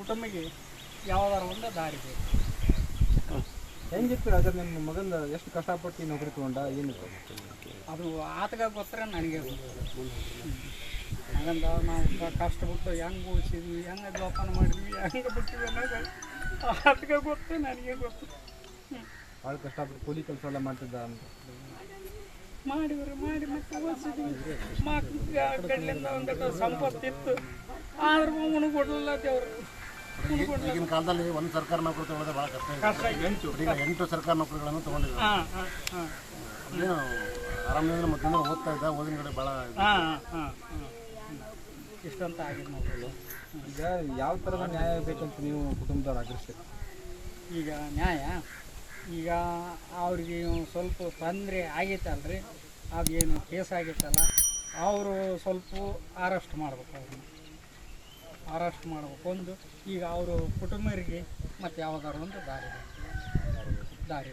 ಕುಟುಂಬಿಗೆ ಯಾವ್ದಾರ ಒಂದು ದಾರಿ ಬೇಕು. ಹೆಂಗಿತ್ತು ಅದ್ರ ನಿಮ್ಮ ಮಗನ ಎಷ್ಟು ಕಷ್ಟಪಟ್ಟು ನೌಕರಿ ತಗೊಂಡ ಏನು ಅದು ಆತಗ ಗೊತ್ತರ ನನಗೆ. ಹಂಗಂದ ನಾವು ಕಷ್ಟಪಟ್ಟು ಹೆಂಗೆ ಉಳಿಸಿದ್ವಿ ಹೆಂಗೆ ಜೋಪಾನ ಮಾಡಿದ್ವಿ ಹೆಂಗೆ ಬಿಟ್ಟಿವಿ ಅನ್ನೋದು ಆತಗ ಗೊತ್ತು ನನಗೆ ಗೊತ್ತು. ಭಾಳ ಕಷ್ಟಪಟ್ಟು ಕೂಲಿ ಕೆಲಸ ಎಲ್ಲ ಮಾಡ್ತಿದ್ದ ಅಂತ. ಮಾಡಿದ್ರು ಮಾಡಿ ಮತ್ತೆ ಓದಿಸಿದ್ವಿ ಕಡ್ಲಿಂದ ಒಂದಿಟ್ಟು ಸಂಪತ್ತಿತ್ತು ಆದ್ರೂ ಅವನು ಕೊಡಲಿಲ್ಲ ದೇವ್ರು. ಈಗಿನ ಕಾಲದಲ್ಲಿ ಒಂದು ಸರ್ಕಾರ ನೌಕರಿ ತಗೊಳ್ಳೋದು ಭಾಳ ಕಷ್ಟ ಇದೆ. ಈಗ ಎಂಟು ಸರ್ಕಾರ ನೌಕರಿಗಳನ್ನು ತಗೊಂಡಿದ್ದಾರೆ. ಏನು ಆರಾಮದಿಂದ ಮೊದಲಿಂದ ಓದ್ತಾ ಇದ್ದ ಓದಿನ ಕಡೆ ಭಾಳ ಇಷ್ಟಂತ ಆಗಿದೆ ನೋಡ್ರಿ ಈಗ ಯಾವ ಥರದ ನ್ಯಾಯ ಬೇಕಂತ ನೀವು ಕುಟುಂಬದವ್ರು ಆಗ್ರಹಿಸ್ತೀರಿ? ಈಗ ನ್ಯಾಯ? ಈಗ ಅವ್ರಿಗೆ ಒಂದ್ ಸ್ವಲ್ಪ ತೊಂದರೆ ಆಗೈತಲ್ರಿ ಅದೇನು ಕೇಸ್ ಆಗೈತಲ್ಲ ಅವರು ಸ್ವಲ್ಪ ಅರೆಸ್ಟ್ ಮಾಡ್ಬೇಕು ಅವ್ರನ್ನ. ಅರೆಸ್ಟ್ ಮಾಡ್ಬೇಕು ಒಂದು ಈಗ ಅವರು ಕುಟುಂಬರಿಗೆ ಮತ್ತು ಯಾವುದಾದ್ರು ಒಂದು ದಾರಿ. ದಾರಿ